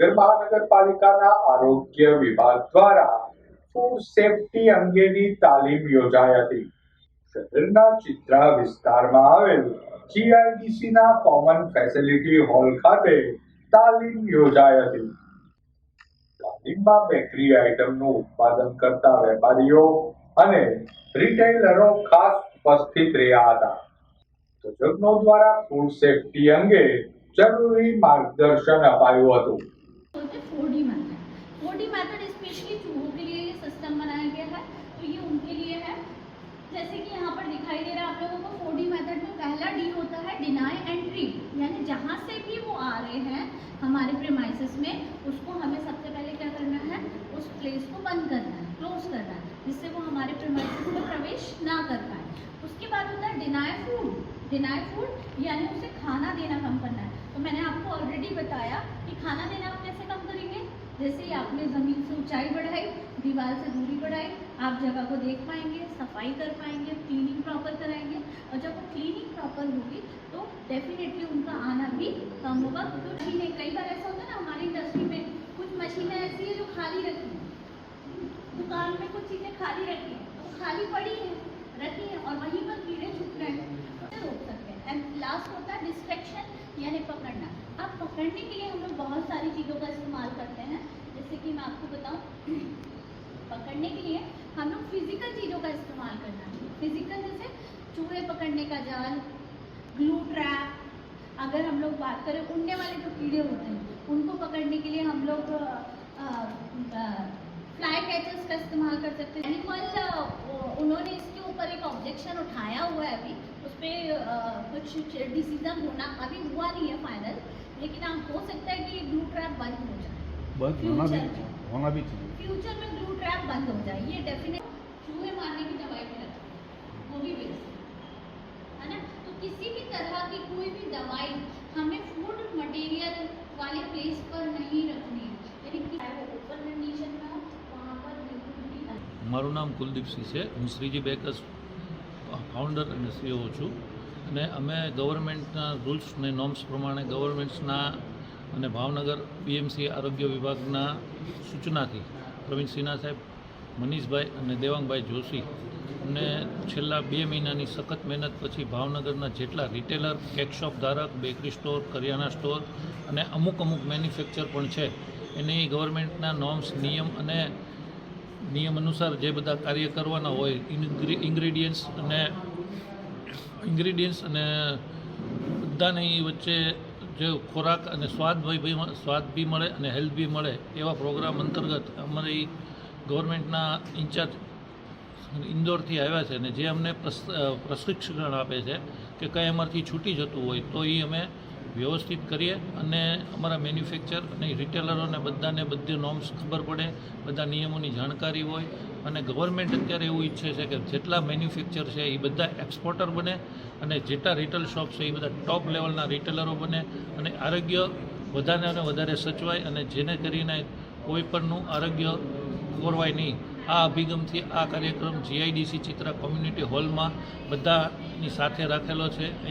ભાવનગર મહાનગરપાલિકાના આરોગ્ય વિભાગ દ્વારા ફૂડ સેફટી અંગેની તાલીમ યોજાઈ હતી. શહેરના ચિત્રા વિસ્તારમાં આવેલ GIDC ના કોમન ફેસિલિટી હોલ ખાતે તાલીમ યોજાઈ હતી. તાલીમમાં બેકરી આઇટમનું ઉત્પાદન કરતા વેપારીઓ અને રિટેલરો ખાસ ઉપસ્થિત રહ્યા હતા. તજજ્ઞો દ્વારા ફૂડ સેફટી અંગે જરૂરી માર્ગદર્શન અપાયું હતું. होते four D method four D method specially चूहों के लिए ये सिस्टम बनाया गया है तो ये उनके लिए है। जैसे कि यहाँ पर दिखाई दे रहा है आप लोगों को फोर डी मैथड में पहला डी होता है डिनाई एंट्री यानी जहाँ से भी वो आ रहे हैं हमारे प्रेमाइसिस में, उसको हमें सबसे पहले क्या करना है, उस प्लेस को बंद करना है क्लोज करना है, जिससे वो हमारे प्रेमाइसिस में प्रवेश ना कर पाए। उसके बाद होता है डिनाई फ़ूड डिनाई फ़ूड यानी उसे खाना देना कम करना है। तो मैंने आपको ऑलरेडी बताया कि खाना देना आप कैसे कम करेंगे। जैसे ही आपने ज़मीन से ऊंचाई बढ़ाई, दीवार से दूरी बढ़ाई, आप जगह को देख पाएँगे, सफ़ाई कर पाएँगे क्लीनिंग प्रॉपर कराएँगे। और जब वो क्लीनिंग प्रॉपर होगी तो डेफिनेटली उनका आना भी कम होगा। क्योंकि मशीनें कई बार ऐसा होता है ना, हमारी इंडस्ट्री में कुछ मशीनें ऐसी हैं जो खाली रखी हैं। दुकान में कुछ चीज़ें खाली रखी हैं। तो खाली पड़ी हैं, रखी है और वहीं पर कीड़े छुप रहे हैं उसे रोक सकते हैं एंड लास्ट होता है डिस्ट्रैक्शन यानी पकड़ना अब पकड़ने के लिए हम लोग बहुत सारी चीज़ों का इस्तेमाल करते हैं। जैसे कि मैं आपको बताऊँ, पकड़ने के लिए हम लोग फ़िज़िकल चीज़ों का इस्तेमाल करना है। फ़िज़िकल जैसे चूहे पकड़ने का जाल ग्लू ट्रैप अगर हम लोग बात करें उड़ने वाले जो कीड़े होते हैं, उनको पकड़ने के लिए हम लोग फ्लाई कैचर्स का इस्तेमाल कर सकते हैं। एनिमल उन्होंने इसके ऊपर एक ऑब्जेक्शन उठाया हुआ है अभी उस पर कुछ डिसीज़न होना अभी हुआ नहीं है। लेकिन आप हो सकता है कि ग्लू ट्रैप बंद हो जाए बंद होना भी Future में। होना भी चाहिए फ्यूचर में ग्लू ट्रैप बंद हो जाए ये डेफिनेट चूहे मारने की दवाई भी रखते हैं वो भी बेस्ट है ना तो किसी भी तरह की कोई भी दवाई हमें फूड मटेरियल वाले प्लेस पर नहीं रखनी है यानी कि चाहे वो ओपन कंडीशन में हो वहाँ पर बिल्कुल भी नहीं। મારું નામ કુલદીપસિંહ છે હું શ્રીજી બેકર્સ ફાઉન્ડર અને સીઓ છું અને અમે ગવર્મેન્ટના રૂલ્સ અને નોર્મ્સ પ્રમાણે ગવર્મેન્ટ્સના અને ભાવનગર બીએમસી આરોગ્ય વિભાગના સૂચનાથી પ્રવીણ સિન્હા સાહેબ, મનીષભાઈ અને દેવાંગભાઈ જોશી અને છેલ્લા બે મહિનાની સખત મહેનત પછી ભાવનગરના જેટલા રિટેલર, કેક શોપ ધારક, બેકરી સ્ટોર કરિયાણા સ્ટોર અને અમુક અમુક મેન્યુફેક્ચર પણ છે, એની ગવર્મેન્ટના નોર્મ્સ, નિયમ અને નિયમ અનુસાર જે બધા કાર્ય કરવાના હોય ઇન્ગ્રીડિયન્ટ્સ અને ઇન્ગ્રીડિયન્ટ્સ અને બધાની વચ્ચે જે ખોરાક અને સ્વાદ ભાઈ સ્વાદ બી મળે અને હેલ્થ બી મળે એવા પ્રોગ્રામ અંતર્ગત અમારી ગવર્મેન્ટના ઇન્ચાર્જ ઇન્દોરથી આવ્યા છે અને જે અમને પ્રશિક્ષણ આપે છે કે કંઈ અમારથી છૂટી જતું હોય તો એ અમે વ્યવસ્થિત કરીએ અને અમારા મેન્યુફેક્ચર અને રિટેલરોને બધાને બધી નોર્મ્સ ખબર પડે, બધા નિયમોની જાણકારી હોય અને ગવર્મેન્ટ અત્યારે એવું ઈચ્છે છે કે જેટલા મેન્યુફેક્ચર છે એ બધા એક્સપોર્ટર બને અને જેટલા રિટેલ શોપ છે એ બધા ટોપ લેવલના રિટેલરો બને અને આરોગ્ય વધારે અને વધારે સચવાય અને જેને કરીને કોઈ પણનું આરોગ્ય ખોરવાય નહીં. આ અભિગમથી આ કાર્યક્રમ જીઆઈડીસી ચિત્રા કોમ્યુનિટી હોલમાં બધાની સાથે રાખેલો છે. અહીંયા